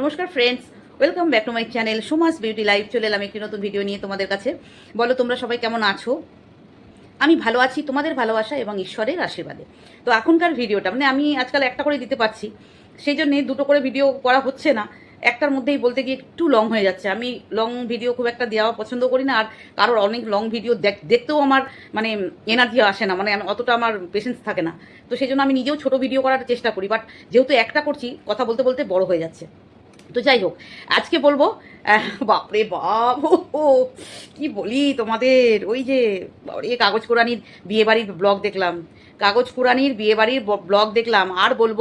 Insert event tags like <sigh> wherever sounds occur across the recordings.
নমস্কার friends welcome back to my channel Soma's beauty live চলে এলাম একটি নতুন ভিডিও নিয়ে তোমাদের কাছে। বলো, তোমরা সবাই কেমন আছো? আমি ভালো আছি, তোমাদের ভালোবাসা এবং ঈশ্বরের আশীর্বাদে। তো এখনকার ভিডিওটা মানে আমি আজকাল একটা করে দিতে পারছি, সেই জন্যে দুটো করে ভিডিও করা হচ্ছে না। একটার মধ্যেই বলতে গিয়ে একটু লং হয়ে যাচ্ছে। আমি লং ভিডিও খুব একটা দেওয়া পছন্দ করি না, আর কারোর অনেক লং ভিডিও দেখ দেখতেও আমার মানে এনার্জি আসে না মানে অতটা আমার পেশেন্স থাকে না। তো সেই জন্য আমি নিজেও ছোট ভিডিও করার চেষ্টা করি বাট যেহেতু একটা করছি, কথা বলতে বলতে বড় হয়ে যাচ্ছে। তো যাই হোক আজকে বলব বাপরে বাপ ও, কি বলি তোমাদের? ওই যে কাগজ কোরআনির বিয়ে বাড়ির ব্লগ দেখলাম। কাগজ কোরআনির বিয়ে বাড়ির ব্লগ দেখলাম। আর বলব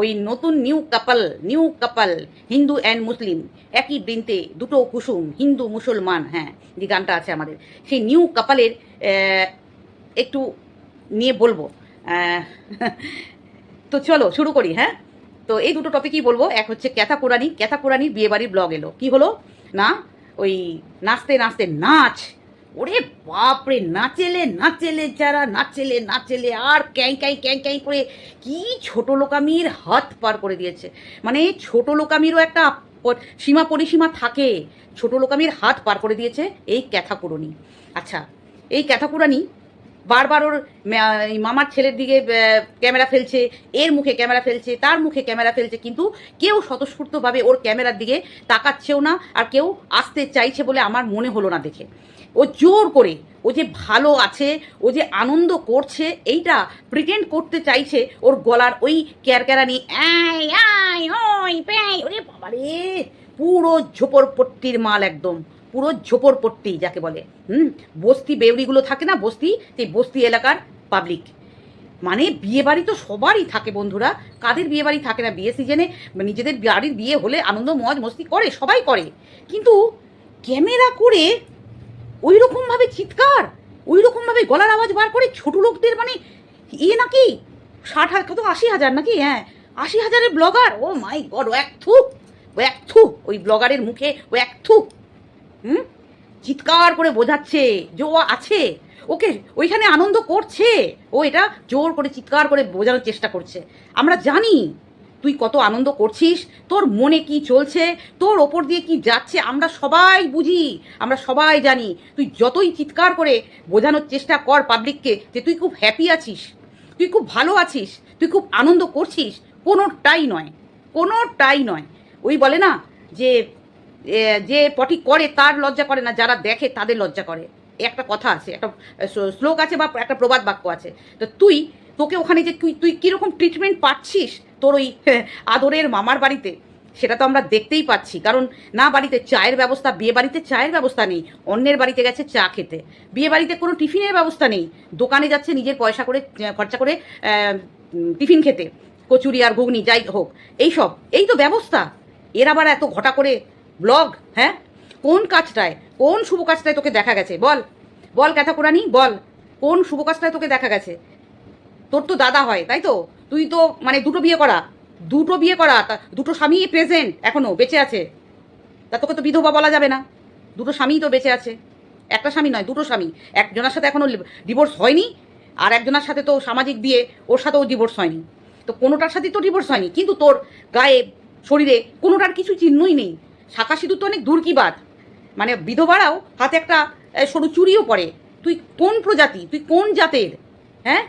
ওই নতুন new couple new couple Hindu and Muslim একই বৃন্তে দুটো কুসুম হিন্দু মুসলমান হ্যাঁ যে গানটা আছে আমাদের। সেই নিউ কাপালের একটু নিয়ে বলব। তো চলো শুরু করি হ্যাঁ? তো এই দুটো টপিকই বলব। এক হচ্ছে ক্যাথা কোরআনি ক্যাথা কোরআনির বিয়ে বাড়ির ব্লগ এলো। কি হলো? না, ওই নাচতে নাচতে নাচ। ওরে বাপরে, নাচেলে নাচেলে যারা, নাচেলে নাচেলে আর ক্যাঁ ক্যাঁ ক্যাঁ ক্যাঁ করে কি ছোট লোকামির হাত পার করে দিয়েছে। মানে ছোট লোকামিরও একটা সীমা পরিসীমা থাকে। ছোট লোকামির হাত পার করে দিয়েছে এই ক্যাথা কোরআনি আচ্ছা এই ক্যাথা কোরআনি বারবার ওর মামার ছেলের দিকে ক্যামেরা ফেলছে, এর মুখে ক্যামেরা ফেলছে, তার মুখে ক্যামেরা ফেলছে, কিন্তু কেউ স্বতঃস্ফূর্তভাবে ওর ক্যামেরার দিকে তাকাচ্ছেও না আর কেউ আসতে চাইছে বলে আমার মনে হলো না দেখে। ও জোর করে, ও যে ভালো আছে, ও যে আনন্দ করছে, এইটা প্রিটেন্ড করতে চাইছে ওর গলার ওই ক্যারক্যারানি ওই, প্যাই, ওরে বাবারে, পুরো ঝোপড়পট্টির মাল একদম। পুরো ঝোপড়পট্টি যাকে বলে, হুম? বস্তি বেউরিগুলো থাকে না, বস্তি, সেই বস্তি এলাকার পাবলিক মানে বিয়ে বাড়ি তো সবারই থাকে বন্ধুরা, কাদের বিয়ে বাড়ি থাকে না, বিয়ে সিজনে নিজেদের বাড়ির বিয়ে হলে আনন্দ, মজ, মস্তি করে, সবাই করে। কিন্তু ক্যামেরা করে ওই রকমভাবে চিৎকার ওই রকমভাবে গলার আওয়াজ বার করে ছোট লোকদের মানে ইয়ে নাকি ষাট হাজার, কত, আশি হাজার নাকি? হ্যাঁ আশি হাজারের ব্লগার ও মাই গড ও এক থুক ও এক থুক ওই ব্লগারের মুখে ও এক থু। হুম? চিৎকার করে বোঝাচ্ছে, যে ও আছে, ওকে ওইখানে আনন্দ করছে। ও এটা জোর করে চিৎকার করে বোঝানোর চেষ্টা করছে। আমরা জানি তুই কত আনন্দ করছিস, তোর মনে কি চলছে, তোর ওপর দিয়ে কি যাচ্ছে, আমরা সবাই বুঝি, আমরা সবাই জানি। তুই যতই চিৎকার করে বোঝানোর চেষ্টা কর পাবলিককে যে তুই খুব হ্যাপি আছিস, তুই খুব ভালো আছিস, তুই খুব আনন্দ করছিস, কোনোটাই নয় কোনোটাই নয়। ওই বলে না যে যে পটি করে তার লজ্জা করে না, যারা দেখে তাদের লজ্জা করে। একটা কথা আছে, একটা শ্লোক আছে বা একটা প্রবাদ বাক্য আছে। তো তুই, তোকে ওখানে যে তুই তুই কীরকম ট্রিটমেন্ট পাচ্ছিস তোর ওই আদরের মামার বাড়িতে, সেটা তো আমরা দেখতেই পাচ্ছি। কারণ না, বাড়িতে চায়ের ব্যবস্থা, বিয়ে বাড়িতে চায়ের ব্যবস্থা নেই, অন্যের বাড়িতে গেছে চা খেতে। বিয়ে বাড়িতে কোনো টিফিনের ব্যবস্থা নেই, দোকানে যাচ্ছে নিজের পয়সা করে খরচা করে টিফিন খেতে, কচুরি আর ঘুগনি, যাই হোক, এইসব, এই তো ব্যবস্থা। এর আবার এত ঘটা করে ব্লগ হ্যাঁ? কোন কাজটায়, কোন শুভ কাজটায় তোকে দেখা গেছে? বল। বল ক্যাথা কোরআনি বল। কোন শুভ কাজটায় তোকে দেখা গেছে? তোর তো দাদা হয়, তাই তো? তুই তো মানে দুটো বিয়ে করা। দুটো বিয়ে করা দুটো স্বামী প্রেজেন্ট এখনও বেঁচে আছে। তা তোকে তো বিধবা বলা যাবে না। দুটো স্বামীই তো বেঁচে আছে। একটা স্বামী নয়, দুটো স্বামী। একজনের সাথে এখনও ডিভোর্স হয়নি, আর একজনের সাথে তো সামাজিক বিয়ে, ওর সাথেও ডিভোর্স হয়নি। তো কোনোটার সাথে তো ডিভোর্স হয়নি, কিন্তু তোর গায়ে, শরীরে কোনোটার কিছু চিহ্নই নেই। শাখা সিঁদুর তো অনেক দূর কি বাদ মানে বিধবারাও হাতে একটা সরু চুরিও পরে। তুই কোন প্রজাতি? তুই কোন জাতের? হ্যাঁ?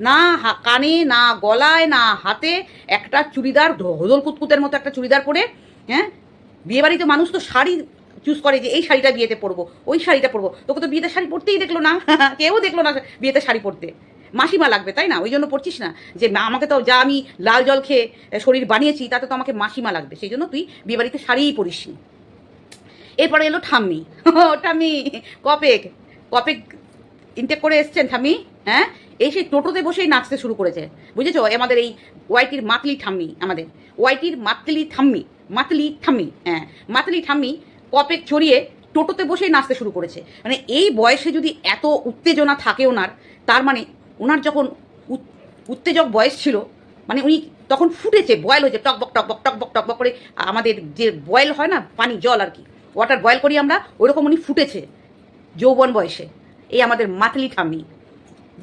না কানে, না গলায়, না হাতে একটা চুড়িদার হদল কুতকুতের মতো একটা চুড়িদার পরে হ্যাঁ? বিয়ে বাড়িতে মানুষ তো শাড়ি চুজ করে যে, এই শাড়িটা বিয়েতে পরবো, ওই শাড়িটা পরবো। তোকে তো বিয়েতে শাড়ি পরতেই দেখল না? <laughs> কেউ দেখল না বিয়েতে শাড়ি পরতে। মাসিমা লাগবে, তাই না? ওই জন্য পড়ছিস না? যে আমাকে তো যা আমি লাল জল খেয়ে শরীর বানিয়েছি, তাতে তো আমাকে মাসিমা লাগবে। সেই জন্য তুই বিয়ে বাড়িতে শাড়িই পরিস নি। এরপরে এলো ঠাম্মি। <laughs> ঠাম্মি কপেক কপেক ইনটেক করে এসছেন ঠাম্মি? হ্যাঁ? এই সেই টোটোতে বসেই নাচতে শুরু করেছে। বুঝেছ? আমাদের এই ওয়াইটির মাতলি ঠাম্মি, আমাদের। ওয়াইটির মাতলি থাম্মি মাতলি ঠাম্মি হ্যাঁ মাতলি ঠাম্মি কপেক ছড়িয়ে টোটোতে বসেই নাচতে শুরু করেছে। মানে এই বয়সে যদি এত উত্তেজনা থাকে ওনার, তার মানে ওনার যখন উত্তেজক বয়স ছিল মানে উনি তখন ফুটেছে বয়েল হয়েছে টকবক টকবক টকবক টকবক করে আমাদের যে বয়েল হয় না, পানি, জল আর কি ওয়াটার বয়েল করি আমরা ওরকম উনি ফুটেছে যৌবন বয়সে। এই আমাদের মাতলি ঠাম্মি,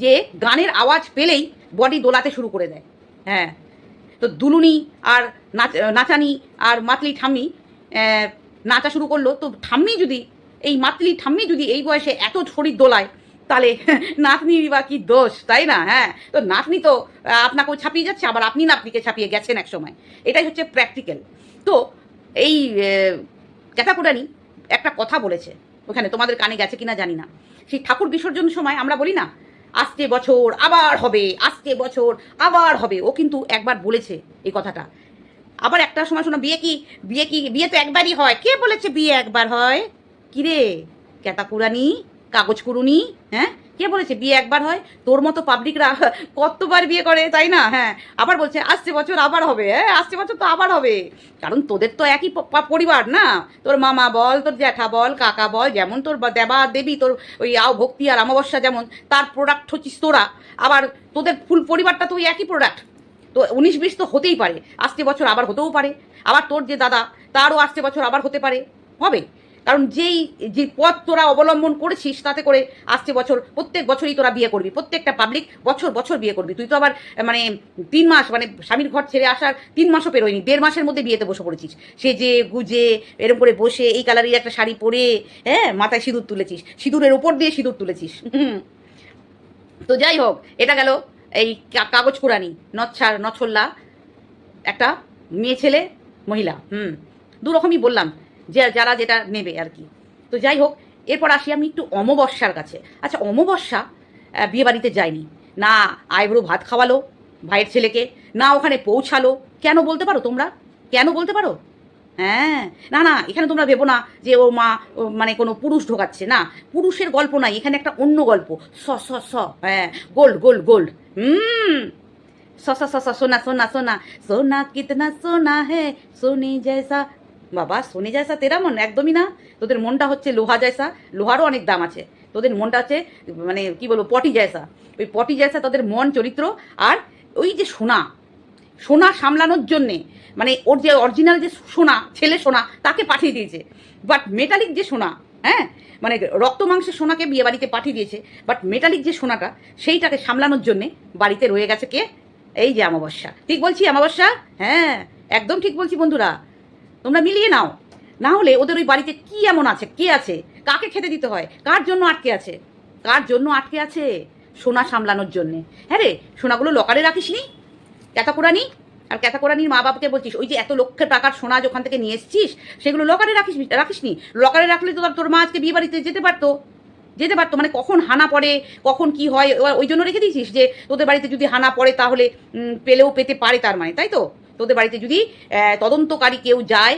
যে গানের আওয়াজ পেলেই বডি দোলাতে শুরু করে দেয়। হ্যাঁ। তো দুলুনি আর নাচ নাচানি আর মাতলি ঠাম্মি নাচা শুরু করল। তো ঠাম্মি যদি, এই মাতলি ঠাম্মি যদি এই বয়সে এত শরীর দোলায় তাহলে <laughs> নাতনির বা কি দোষ, তাই না? হ্যাঁ তো নাতনি তো আপনাকেও ছাপিয়ে যাচ্ছে, আবার আপনি নাতনিকে ছাপিয়ে গেছেন এক সময় এটাই হচ্ছে প্র্যাকটিক্যাল তো এই ক্যাটাকুটানি একটা কথা বলেছে, ওখানে তোমাদের কানে গেছে কিনা জানি না। সেই ঠাকুর বিসর্জনের সময় আমরা বলি না আসছে বছর আবার হবে আসছে বছর আবার হবে। ও কিন্তু একবার বলেছে এই কথাটা। আবার একটা সময় শোনো, বিয়ে কি বিয়ে কি, বিয়ে তো একবারই হয়। কে বলেছে বিয়ে একবার হয়? কিরে ক্যাতা কুরানি কাগজ কুরুনি হ্যাঁ? কে বলেছে? বিয়ে একবার হয়? তোর মতো পাবলিকরা কতবার বিয়ে করে, তাই না? হ্যাঁ। আবার বলছে, আসছে বছর আবার হবে হ্যাঁ? আসছে বছর তো আবার হবে। কারণ তোদের তো একই পরিবার না? তোর মামা বল, তোর জ্যাঠা বল, কাকা বল, যেমন তোর দেবা, দেবী, তোর ওই আও ভক্তি আর অমাবস্যা যেমন, তার প্রোডাক্ট হচ্ছিস তোরা। আবার তোদের ফুল পরিবারটা তো ওই একই প্রোডাক্ট তো উনিশ বিশ তো হতেই পারে। আসছে বছর আবার হতেও পারে। আবার তোর যে দাদা, তারও আসছে বছর আবার হতে পারে। হবে। কারণ যেই, যে পথ তোরা অবলম্বন করেছিস, তাতে করে আসছে বছর, প্রত্যেক বছরই তোরা বিয়ে করবি, প্রত্যেকটা পাবলিক বছর বছর বিয়ে করবি। তুই তো আবার মানে তিন মাস মানে স্বামীর ঘর ছেড়ে আসার তিন মাসও পেরোয়নি, দেড় মাসের মধ্যে বিয়েতে বসে পড়েছিস। সেজে, গুজে, এরম করে বসে, এই কালারের একটা শাড়ি পরে হ্যাঁ মাথায় সিঁদুর তুলেছিস, সিঁদুরের ওপর দিয়ে সিঁদুর তুলেছিস। তো যাই হোক, এটা গেল এই কাগজ কুড়ানি, নচ্ছার, নছল্লা, একটা মেয়ে ছেলে, মহিলা, হুম। দু রকমই বললাম। যে যারা যেটা নেবে আর কি। তো যাই হোক, এরপর আসি আমি একটু অমাবস্যার কাছে। আচ্ছা অমাবস্যা বিয়ে বাড়িতে যায়নি না, আইব্রো ভাত খাওয়ালো ভাইয়ের ছেলেকে, না ওখানে পৌঁছালো। কেন বলতে পারো তোমরা? কেন বলতে পারো? হ্যাঁ না না, এখানে তোমরা ভেবো না যে ও মা মানে কোনো পুরুষ ঢোকাচ্ছে। না, পুরুষের গল্প নাই, এখানে একটা অন্য গল্প। স স স হ্যাঁ গোল্ড গোল্ড গোল্ড। হুম, স স স সোনা সোনা সোনা সোনা, কিতনা সোনা হে, সোনি জয়সা বাবা, সোনি জয়সা তেরা মন? একদমই না। তোদের মনটা হচ্ছে লোহা জয়সা। লোহারও অনেক দাম আছে। তোদের মনটা হচ্ছে মানে কি বলব, পটি জয়সা। ওই পটি জয়সা তোদের মন, চরিত্র আর ওই যে সোনা। সোনা সামলানোর জন্যে মানে ওর যে অরিজিনাল যে সোনা, ছেলে সোনা, তাকে পাঠিয়ে দিয়েছে। বাট মেটালিক যে সোনা হ্যাঁ? মানে রক্ত মাংসের সোনাকে বিয়ে বাড়িতে পাঠিয়ে দিয়েছে। বাট মেটালিক যে সোনাটা, সেইটাকে সামলানোর জন্যে বাড়িতে রয়ে গেছে কে? এই যে অমাবস্যা। ঠিক বলছি, অমাবস্যা? হ্যাঁ একদম ঠিক বলছি বন্ধুরা। তোমরা মিলিয়ে নাও। না হলে ওদের ওই বাড়িতে কি এমন আছে? কে আছে? কাকে খেতে দিতে হয়? কার জন্য আটকে আছে? কার জন্য আটকে আছে? সোনা সামলানোর জন্যে। হ্যাঁ রে, সোনাগুলো লকারে রাখিসনি ক্যাতাকুরানি আর ক্যাতাকুরানির মা বাবাকে বলছিস, ওই যে এত লক্ষের টাকার সোনা ওখান থেকে নিয়ে এসছিস, সেগুলো লকারে রাখিস রাখিস নি? লকারে রাখলে তো তোর মা আজকে বিয়ে বাড়িতে যেতে পারতো। যেতে পারতো মানে কখন হানা পড়ে, কখন কি হয় ওই জন্য রেখে দিয়েছিস যে তোদের বাড়িতে যদি হানা পড়ে তাহলে পেলেও পেতে পারে তার মানে তাই তো? তোদের বাড়িতে যদি তদন্তকারী কেউ যায়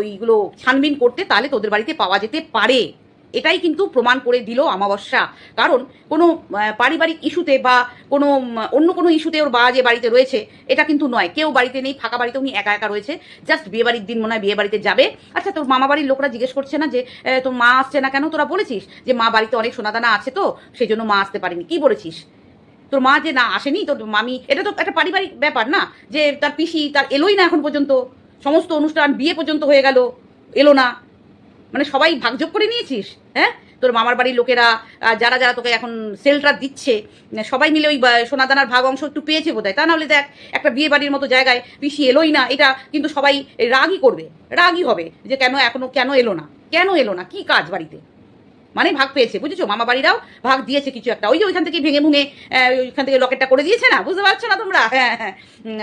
ওইগুলো ছানবিন করতে, তাহলে তোদের বাড়িতে পাওয়া যেতে পারে। এটাই কিন্তু প্রমাণ করে দিল অমাবস্যা। কারণ কোনো পারিবারিক ইস্যুতে বা কোনো অন্য কোনো ইস্যুতে ওর বা যে বাড়িতে রয়েছে, এটা কিন্তু নয়। কেউ বাড়িতে নেই, ফাঁকা বাড়িতে উনি একা একা রয়েছে। জাস্ট বিয়ে বাড়ির দিন মনে হয় বিয়ে বাড়িতে যাবে। আচ্ছা তোর মামা বাড়ির লোকরা জিজ্ঞেস করছে না যে তোর মা আসছে না কেন? তোরা বলেছিস যে, মা বাড়িতে অনেক সোনাদানা আছে তো, সেই জন্য মা আসতে পারেনি। কি বলেছিস? তোর মা যে না আসেনি, তোর মামি, এটা তো একটা পারিবারিক ব্যাপার না যে তার পিসি, তার এলোই না এখন পর্যন্ত। সমস্ত অনুষ্ঠান বিয়ে পর্যন্ত হয়ে গেল, এলো না। মানে সবাই ভাগযোগ করে নিয়েছিস হ্যাঁ? তোর মামার বাড়ির লোকেরা যারা যারা তোকে এখন সেলটা দিচ্ছে সবাই মিলে ওই সোনাদানার ভাগ অংশ একটু পেয়েছে বোধহয়। তা নাহলে দেখ, একটা বিয়ে বাড়ির মতো জায়গায় পিসি এলোই না, এটা কিন্তু সবাই রাগই করবে, রাগই হবে যে কেন এখনও, কেন এলো না? কেন এলো না? কি কাজ বাড়িতে? মানে ভাগ পেয়েছে, বুঝেছ? মামা বাড়িরাও ভাগ দিয়েছে কিছু একটা। ওই যে ওইখান থেকে ভেঙে ভুঙে ওইখান থেকে লকেটটা করে দিয়েছে না? বুঝতে পারছ না তোমরা? হ্যাঁ হ্যাঁ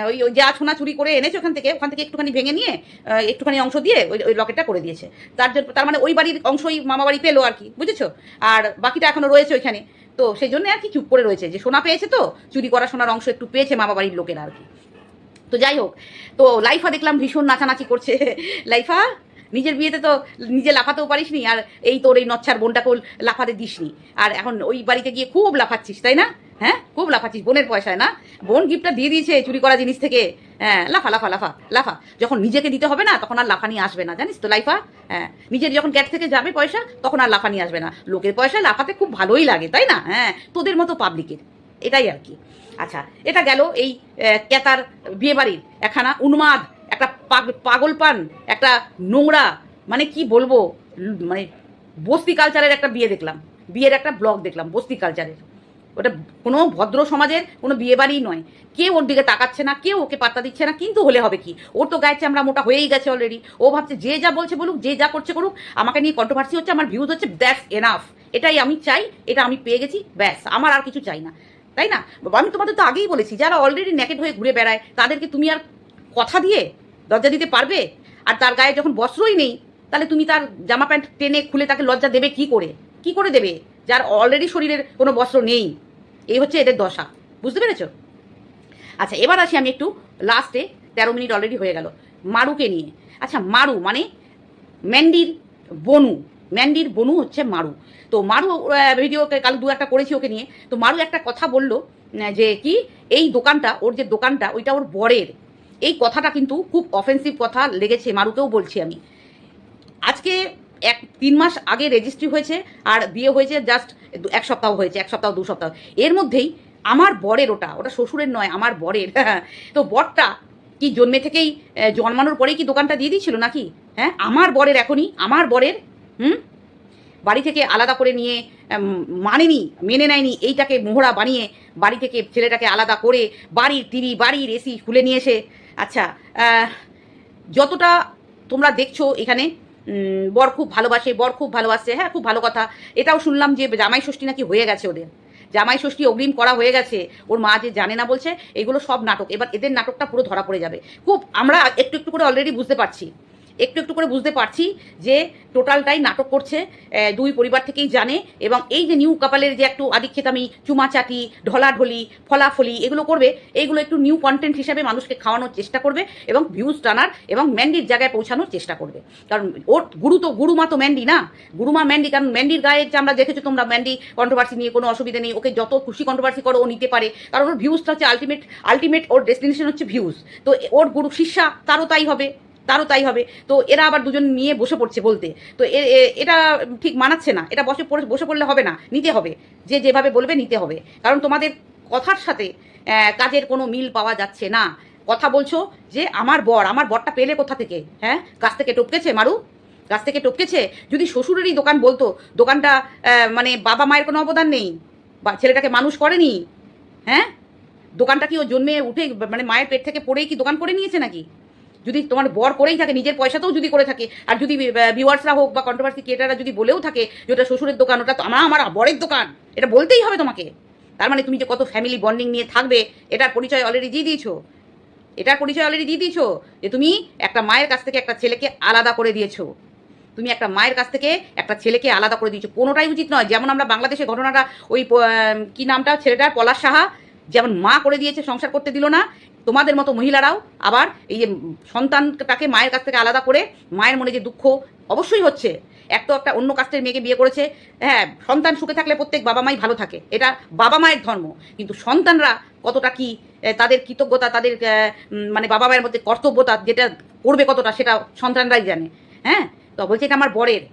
ওই ওই যা সোনা চুরি করে এনেছে ওখান থেকে ওখান থেকে একটুখানি ভেঙে নিয়ে একটুখানি অংশ দিয়ে ওই ওই লকেটটা করে দিয়েছে। তার জন্য, তার মানে ওই বাড়ির অংশই মামা বাড়ি পেল আর কি, বুঝেছ? আর বাকিটা এখনও রয়েছে ওইখানে। তো সেই জন্য আর কি চুপ করে রয়েছে। যে সোনা পেয়েছে তো, চুরি করা সোনার অংশ একটু পেয়েছে মামা বাড়ির লোকেরা আর কি। তো যাই হোক, তো লাইফা দেখলাম ভীষণ নাচানাচি করছে। <laughs> লাইফা? নিজের বিয়েতে তো নিজে লাফাতেও পারিসনি আর এই তোর এই নচ্ছার বোনটাকেও লাফাতে দিসনি। আর এখন ওই বাড়িতে গিয়ে খুব লাফাচ্ছিস, তাই না? হ্যাঁ? খুব লাফাচ্ছিস বোনের পয়সায়, না? বোন গিফটটা দিয়ে দিয়েছে চুরি করা জিনিস থেকে। হ্যাঁ লাফা লাফা লাফা লাফা। যখন নিজেকে দিতে হবে না, তখন আর লাফানি আসবে না, জানিস তো, লাইফা? হ্যাঁ নিজের যখন ক্যাট থেকে যাবে পয়সা, তখন আর লাফানি আসবে না। লোকের পয়সা লাফাতে খুব ভালোই লাগে, তাই না? হ্যাঁ তোদের মতো পাবলিকের এটাই আর কি। আচ্ছা এটা গেল এই ক্যাতার বিয়েবাড়ির একখানা উন্মাদ। একটা পাগ- পাগল পান একটা নোংরা মানে কি বলব মানে বস্তি কালচারের একটা বিয়ে দেখলাম, বিয়ের একটা ব্লগ দেখলাম, বস্তি কালচারের ওটা কোনো ভদ্র সমাজের কোনো বিয়ে বাড়িই নয়। কেউ ওর দিকে তাকাচ্ছে না, কেউ ওকে পাত্তা দিচ্ছে না, কিন্তু হলে হবে কি? ওর তো গায়ে আমরা মোটা হয়েই গেছে অলরেডি ও ভাবছে যে যা বলছে বলুক, যে যা করছে করুক, আমাকে নিয়ে কন্ট্রোভার্সি হচ্ছে, আমার ভিউজ হচ্ছে দ্যাটস এনাফ এটাই আমি চাই, এটা আমি পেয়ে গেছি, ব্যাস, আমার আর কিছু চাই না। তাই না? আমি তোমাদের তো আগেই বলেছি, যারা অলরেডি নেকেট হয়ে ঘুরে বেড়ায়, তাদেরকে তুমি আর কথা দিয়ে লজ্জা দিতে পারবে? আর তার গায়ে যখন বস্ত্রই নেই, তাহলে তুমি তার জামা প্যান্ট টেনে খুলে তাকে লজ্জা দেবে কি করে? কি করে দেবে? যার অলরেডি শরীরের কোনো বস্ত্র নেই। এই হচ্ছে এদের দশা। বুঝতে পেরেছ? আচ্ছা এবার আসি আমি একটু লাস্টে তেরো মিনিট অলরেডি হয়ে গেল। মারুকে নিয়ে। আচ্ছা মারু মানে ম্যান্ডির বনু। ম্যান্ডির বনু হচ্ছে মারু। তো মারু ভিডিও কাল দু একটা করেছি ওকে নিয়ে। তো মারু একটা কথা বলল যে কি, এই দোকানটা, ওর যে দোকানটা, ওইটা ওর বরের। এই কথাটা কিন্তু খুব অফেন্সিভ কথা লেগেছে, মারুকেও বলছি আমি। আজকে এক, তিন মাস আগে রেজিস্ট্রি হয়েছে আর বিয়ে হয়েছে জাস্ট এক সপ্তাহ হয়েছে, এক সপ্তাহ, দু সপ্তাহ। এর মধ্যেই আমার বরের ওটা ওটা শ্বশুরের নয়, আমার বরের। <laughs> তো বরটা কি জন্মে থেকেই জন্মানোর পরেই কি দোকানটা দিয়ে দিয়েছিল নাকি? হ্যাঁ আমার বরের এখনই, আমার বরের, হুম? বাড়ি থেকে আলাদা করে নিয়ে মানেনি, মেনে নেয়নি, এইটাকে মোহরা বানিয়ে বাড়ি থেকে ছেলেটাকে আলাদা করে বাড়ির টিভি, বাড়ির এসি খুলে নিয়ে এসে আচ্ছা যতটা তোমরা দেখছ এখানে বর খুব ভালোবাসে, বর খুব ভালোবাসে হ্যাঁ খুব ভালো কথা। এটাও শুনলাম যে জামাই ষষ্ঠী নাকি হয়ে গেছে ওদের। জামাই ষষ্ঠী অগ্রিম করা হয়ে গেছে। ওর মা যে জানে না বলছে, এগুলো সব নাটক। এবার এদের নাটকটা পুরো ধরা পড়ে যাবে। খুব আমরা একটু একটু করে অলরেডি বুঝতে পারছি। একটু একটু করে বুঝতে পারছি যে টোটালটাই নাটক করছে দুই পরিবার থেকেই জানে এবং এই যে নিউ কাপালের যে একটু আদিক্ষেতামি, চুমাচাটি, ঢলাঢলি, ফলাফলি এগুলো করবে, এইগুলো একটু নিউ কন্টেন্ট হিসাবে মানুষকে খাওয়ানোর চেষ্টা করবে এবং ভিউজ টানার এবং ম্যান্ডির জায়গায় পৌঁছানোর চেষ্টা করবে। কারণ ওর গুরু তো, গুরুমা তো ম্যান্ডি না। গুরুমা ম্যান্ডি কারণ ম্যান্ডির গায়ে যে আমরা দেখেছ তোমরা ম্যান্ডি কন্ট্রোভার্সি নিয়ে কোনো অসুবিধা নেই, ওকে যত খুশি কন্ট্রোভার্সি করো ও নিতে পারে। কারণ ওর ভিউজটা হচ্ছে আলটিমেট আলটিমেট ওর ডেস্টিনেশন হচ্ছে ভিউজ তো ওর গুরু শিষ্যা, তারও তাই হবে। তারও তাই হবে। তো এরা আবার দুজন নিয়ে বসে পড়ছে বলতে। তো এটা ঠিক মানাচ্ছে না। এটা বসে বসে পড়লে হবে না। নিতে হবে। যে যেভাবে বলবে নিতে হবে। কারণ তোমাদের কথার সাথে কাজের কোনো মিল পাওয়া যাচ্ছে না। কথা বলছো যে, আমার বর, আমার বরটা পেলে কোথা থেকে? হ্যাঁ? গাছ থেকে টপকেছে, মারু? গাছ থেকে টপকেছে? যদি শ্বশুরেরই দোকান বলতো, দোকানটা মানে বাবা মায়ের কোনো অবদান নেই, বা ছেলেটাকে মানুষ করেনি হ্যাঁ? দোকানটা কি ও জন্মে উঠে মানে মায়ের পেট থেকে পড়েই কি দোকান করে নিয়েছে নাকি? যদি তোমার বর করেই থাকে, নিজের পয়সাতেও যদি করে থাকে, আর যদি ভিউয়ার্সরা হোক বা কন্ট্রোভার্সি ক্রিয়েটাররা যদি বলেও থাকে যে ওটা শ্বশুরের দোকান, ওটা আমার আমার বরের দোকান, এটা বলতেই হবে তোমাকে। তার মানে তুমি যে কত ফ্যামিলি বন্ডিং নিয়ে থাকবে, এটার পরিচয় অলরেডি দিয়ে দিয়েছ। এটার পরিচয় অলরেডি দিয়ে দিয়েছ যে তুমি একটা মায়ের কাছ থেকে একটা ছেলেকে আলাদা করে দিয়েছ। তুমি একটা মায়ের কাছ থেকে একটা ছেলেকে আলাদা করে দিয়েছ। কোনোটাই উচিত নয়। যেমন আমরা বাংলাদেশে ঘটনাটা, ওই কি নামটা, ছেলেটার পলাশ সাহা, যেমন মা করে দিয়েছে, সংসার করতে দিল না তোমাদের মতো মহিলারাও আবার এই যে সন্তানটাকে মায়ের কাছ থেকে আলাদা করে মায়ের মনে যে দুঃখ অবশ্যই হচ্ছে। এক তো একটা অন্য কাস্টের মেয়েকে বিয়ে করেছে হ্যাঁ সন্তান সুখে থাকলে প্রত্যেক বাবা মাই ভালো থাকে, এটা বাবা মায়ের ধর্ম। কিন্তু সন্তানরা কতটা কি তাদের কৃতজ্ঞতা, তাদের মানে বাবা মায়ের মধ্যে কর্তব্যতা যেটা করবে কতটা সেটা সন্তানরাই জানে হ্যাঁ? তো বলছে এটা আমার বরের,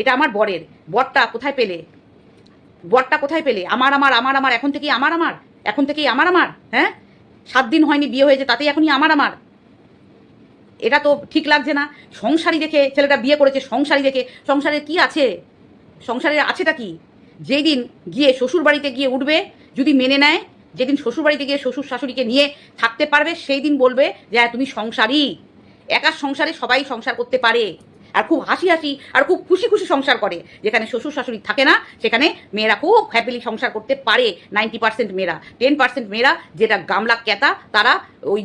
এটা আমার বরের, বরটা কোথায় পেলে? বরটা কোথায় পেলে? আমার আমার আমার আমার, এখন থেকেই আমার আমার, এখন থেকেই আমার আমার হ্যাঁ? সাত দিন হয়নি, বিয়ে হয়েছে, তাতেই এখনই আমার আমার। এটা তো ঠিক লাগছে না। সংসারী দেখে ছেলেটা বিয়ে করেছে, সংসারী দেখে। সংসারে কি আছে? সংসারের আছেটা কি? যেই দিন গিয়ে শ্বশুর বাড়িতে গিয়ে উঠবে, যদি মেনে নেয় যেদিন শ্বশুর বাড়িতে গিয়ে শ্বশুর শাশুড়িকে নিয়ে থাকতে পারবে, সেই দিন বলবে যে হ্যাঁ তুমি সংসারী। একার সংসারে সবাই সংসার করতে পারে। আর খুব হাসি হাসি আর খুব খুশি খুশি সংসার করে। যেখানে শ্বশুর শাশুড়ি থাকে না, সেখানে মেয়েরা খুব হ্যাপিলি সংসার করতে পারে। নাইনটি পার্সেন্ট মেয়েরা টেন পার্সেন্ট মেয়েরা, যেটা গামলা ক্যাতা তারা ওই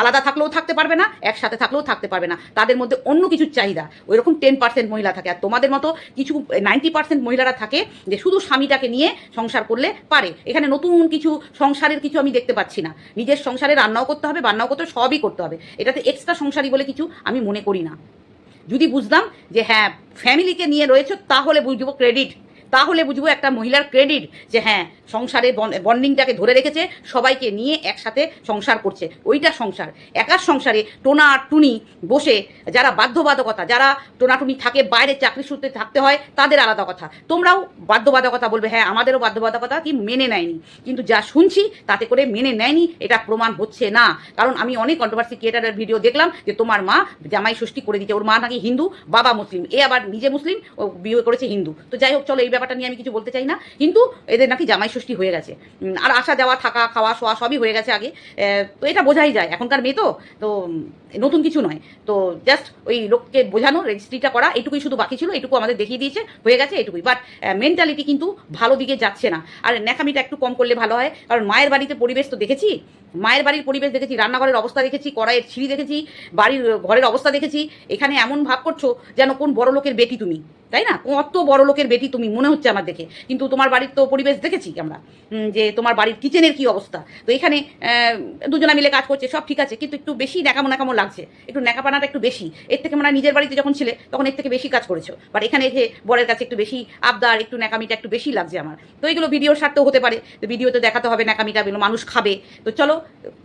আলাদা থাকলেও থাকতে পারবে না, একসাথে থাকলেও থাকতে পারবে না। তাদের মধ্যে অন্য কিছুর চাহিদা ওই রকম টেন পার্সেন্ট মহিলা থাকে। আর তোমাদের মতো কিছু নাইনটি পার্সেন্ট মহিলারা থাকে যে শুধু স্বামীটাকে নিয়ে সংসার করলে পারে। এখানে নতুন কিছু সংসারের কিছু আমি দেখতে পাচ্ছি না। নিজের সংসারে রান্নাও করতে হবে, বান্নাও করতে সবই করতে হবে। এটাতে এক্সট্রা সংসারী বলে কিছু আমি মনে করি না। যদি বুঝতাম যে হ্যাঁ ফ্যামিলিকে নিয়ে রয়েছে তাহলে বুঝব ক্রেডিট তাহলে বুঝব একটা মহিলার ক্রেডিট যে হ্যাঁ সংসারে বন্ডিংটাকে ধরে রেখেছে, সবাইকে নিয়ে একসাথে সংসার করছে। ওইটা সংসার। একার সংসারে টোনা টুনি বসে যারা বাধ্যবাধকতা, যারা টোনাটুনি থাকে, বাইরে চাকরি সূত্রে থাকতে হয়, তাদের আলাদা কথা। তোমরাও বাধ্যবাধকতা বলবে হ্যাঁ আমাদেরও বাধ্যবাধকতা কি মেনে নেয়নি। কিন্তু যা শুনছি, তাতে করে মেনে নেয়নি, এটা প্রমাণ হচ্ছে না। কারণ আমি অনেক কন্ট্রোভার্সি ক্রিয়েটারের ভিডিও দেখলাম যে তোমার মা জামাই ষষ্ঠী করে দিচ্ছে ওর মা নাকি হিন্দু, বাবা মুসলিম। এ আবার নিজে মুসলিম, ও বিয়ে করেছে হিন্দু। তো যাই হোক, চলো এই ব্যাপারটা নিয়ে আমি কিছু বলতে চাই না। কিন্তু এদের নাকি জামাই ষষ্ঠী হয়ে গেছে। আর আসা যাওয়া, থাকা, খাওয়া, শোয়া সবই হয়ে গেছে আগে। তো এটা বোঝাই যায়। এখনকার মেয়ে তো তো নতুন কিছু নয়। তো জাস্ট ওই লোককে বোঝানো রেজিস্ট্রিটা করা এটুকুই শুধু বাকি ছিল এটুকু আমাদের দেখিয়ে দিয়েছে, হয়ে গেছে এটুকুই বাট মেন্টালিটি কিন্তু ভালো দিকে যাচ্ছে না। আর ন্যাকামিটা একটু কম করলে ভালো হয়। কারণ মায়ের বাড়িতে পরিবেশ তো দেখেছি। মায়ের বাড়ির পরিবেশ দেখেছি, রান্নাঘরের অবস্থা দেখেছি, কড়াইয়ের ছিঁড়ি দেখেছি, বাড়ির ঘরের অবস্থা দেখেছি। এখানে এমন ভাব করছ যেন কোন বড় লোকের বেটি তুমি। তাই না? কত বড় লোকের বেটি তুমি, মনে হচ্ছে আমার দেখে। কিন্তু তোমার বাড়ির তো পরিবেশ দেখেছি আমরা। যে তোমার বাড়ির কিচেনের কি অবস্থা? তো এখানে দুজনা মিলে কাজ করছে, সব ঠিক আছে, কিন্তু একটু বেশি ন্যাকামো ন্যাকামো লাগছে। একটু ন্যাকাপানাটা একটু বেশি। এর থেকে মানে নিজের বাড়িতে যখন ছিলে, তখন এর থেকে বেশি কাজ করেছ। বাট এখানে এসে বরের কাছে একটু বেশি আবদার, একটু ন্যাকামিটা একটু বেশি লাগছে আমার। তো এগুলো ভিডিওর স্বার্থেও হতে পারে। তো ভিডিওতে দেখাতে হবে ন্যাকামিটা মানুষ খাবে। তো চলো,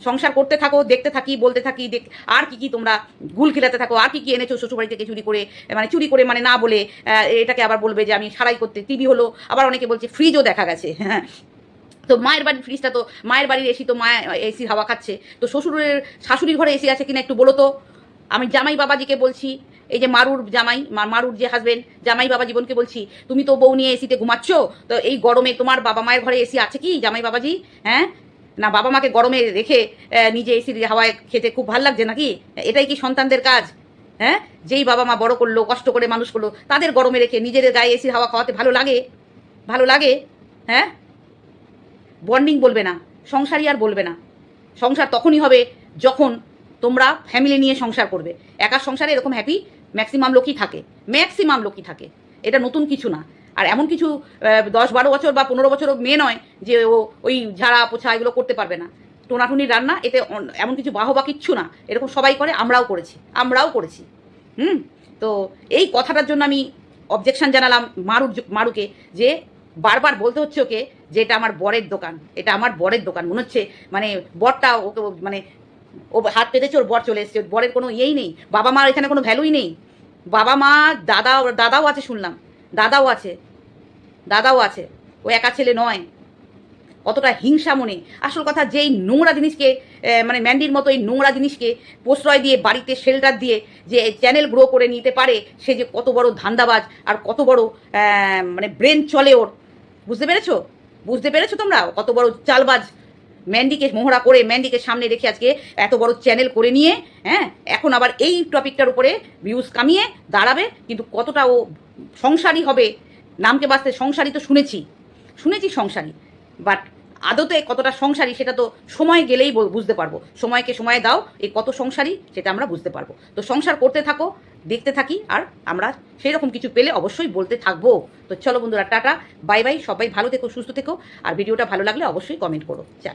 সংসার করতে থাকো, দেখতে থাকি, বলতে থাকি, দেখ, আর কি কি তোমরা গুল খেলাতে থাকো, আর কি কি এনেছো শ্বশুরবাড়ি থেকে চুরি করে মানে চুরি করে মানে না বলে এটাকে আবার বলবে যে আমি সারাই করতে। টিভি হলো, আবার অনেকে বলছে ফ্রিজও দেখা গেছে। হ্যাঁ <laughs> তো মায়ের বাড়ির ফ্রিজটা তো, মায়ের বাড়ির এসি তো মায়ের এসির হাওয়া খাচ্ছে। তো শ্বশুরের, শাশুড়ির ঘরে এসি আছে কিনা একটু বলো তো। আমি জামাই বাবাজিকে বলছি, এই যে মারুর জামাই মারুর যে হাজবেন্ড জামাই বাবা জীবনকে বলছি, তুমি তো বউ নিয়ে এসিতে ঘুমাচ্ছ? তো এই গরমে তোমার বাবা মায়ের ঘরে এসি আছে কি, জামাই বাবাজি? হ্যাঁ? না, বাবা মাকে গরমে রেখে নিজে এসির হাওয়ায় খেতে খুব ভালো লাগছে নাকি? এটাই কি সন্তানদের কাজ? হ্যাঁ? যেই বাবা মা বড় করল, কষ্ট করে মানুষ করল, তাদের গরমে রেখে নিজেদের গায়ে এসির হাওয়া খাওয়াতে ভালো লাগে? ভালো লাগে? হ্যাঁ? বন্ডিং বলবে না, সংসারই আর বলবে না। সংসার তখনই হবে যখন তোমরা ফ্যামিলি নিয়ে সংসার করবে। একা সংসারে এরকম হ্যাপি ম্যাক্সিমাম লোকই থাকে ম্যাক্সিমাম লোকই থাকে। এটা নতুন কিছু না। আর এমন কিছু দশ বারো বছর বা পনেরো বছর মেয়ে নয় যে ও ওই ঝাড়া পোছা এগুলো করতে পারবে না। টোনাটুনির রান্না, এতে এমন কিছু বাহবা কিচ্ছু না। এরকম সবাই করে, আমরাও করেছি। আমরাও করেছি। হুম? তো এই কথাটার জন্য আমি অবজেকশন জানালাম মারুর জ- মারুকে যে বারবার বলতে হচ্ছে ওকে যে এটা আমার বরের দোকান, এটা আমার বরের দোকান। মনে হচ্ছে মানে বরটা ওকে মানে ও হাত পেতেছে, ওর বর চলে এসছে বরের কোনো ইয়েই নেই। বাবা মার এখানে কোনো ভ্যালুই নেই। বাবা মা দাদা দাদাও আছে শুনলাম। দাদাও আছে। দাদাও আছে। ও একা ছেলে নয়। কতটা হিংসা মনে। আসল কথা, যেই নোংরা জিনিসকে মানে ম্যান্ডির মতো এই নোংরা জিনিসকে প্রশ্রয় দিয়ে, বাড়িতে শেল্টার দিয়ে, যে চ্যানেল গ্রো করে নিতে পারে, সে যে কত বড় ধান্দাবাজ আর কত বড় মানে ব্রেন চলে ওর। বুঝতে পেরেছ? বুঝতে পেরেছ তোমরা? কত বড় চালবাজ। ম্যান্ডিকে মোহরা করে, ম্যান্ডিকে সামনে রেখে আজকে এত বড় চ্যানেল করে নিয়ে হ্যাঁ এখন আবার এই টপিকটার উপরে ভিউজ কামিয়ে দাঁড়াবে, কিন্তু কতটা ও সংসারী হবে, নামকে বাঁচতে সংসারী তো শুনেছি। শুনেছি সংসারী বাট আদতে কতটা সংসারী সেটা তো সময় গেলেই বুঝতে পারব। সময়কে সময় দাও, এই কত সংসারী সেটা আমরা বুঝতে পারব। তো সংসার করতে থাকো, দেখতে থাকি, আর আমরা সেই রকম কিছু পেলে অবশ্যই বলতে থাকব। তো চলো বন্ধুরা, টাটা, বাই বাই, সবাই ভালো থেকো, সুস্থ থেকো, আর ভিডিওটা ভালো লাগলে অবশ্যই কমেন্ট করো। চা।